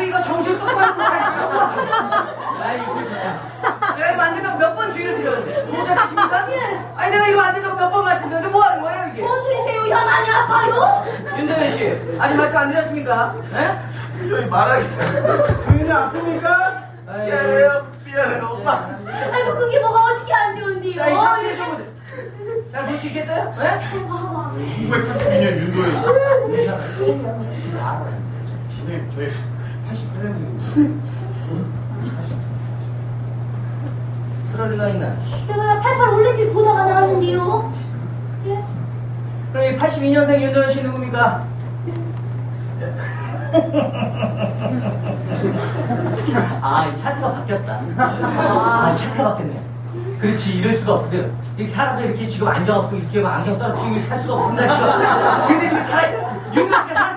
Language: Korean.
이거 정신 똑바로 못 차리고. 아이고, 진짜. 내가 이거 만든다고 몇 번 주의를 드렸는데. 모자 드십니까? 아니, 내가 이거 만든다고 몇 번 말씀드렸는데 뭐 하는 거예요, 이게? 뭔 소리세요? 야 많이 아파요? 윤도현 씨, 아직 말씀 안 드렸습니까? 예? 여기 말하기. 부인이 아픕니까? 미안해요. 미안해요, 엄마. 아이고 그게 뭐가 어떻게 안 좋은데요? 자, 이 상태 좀 보세요. 잘 볼 수 있겠어요? 예? 1982년 윤도현. 선생님, 저희 88년생. 그럴 리가 있나? 내가 88 올림픽 보다가 나왔는데요. 예? 그럼 이 82년생 윤도현 씨 누굽니까? 아, 이 차트가 바뀌었다. 아, 이 차트가 바뀌었네. 그렇지, 이럴 수가 없거든. 이렇게 살아서 이렇게 지금 앉아갖고 이렇게 막 안경 떨어뜨리고 이렇게 할 수가 없습니다, 지금. 근데 지금 살아, 윤도현 씨가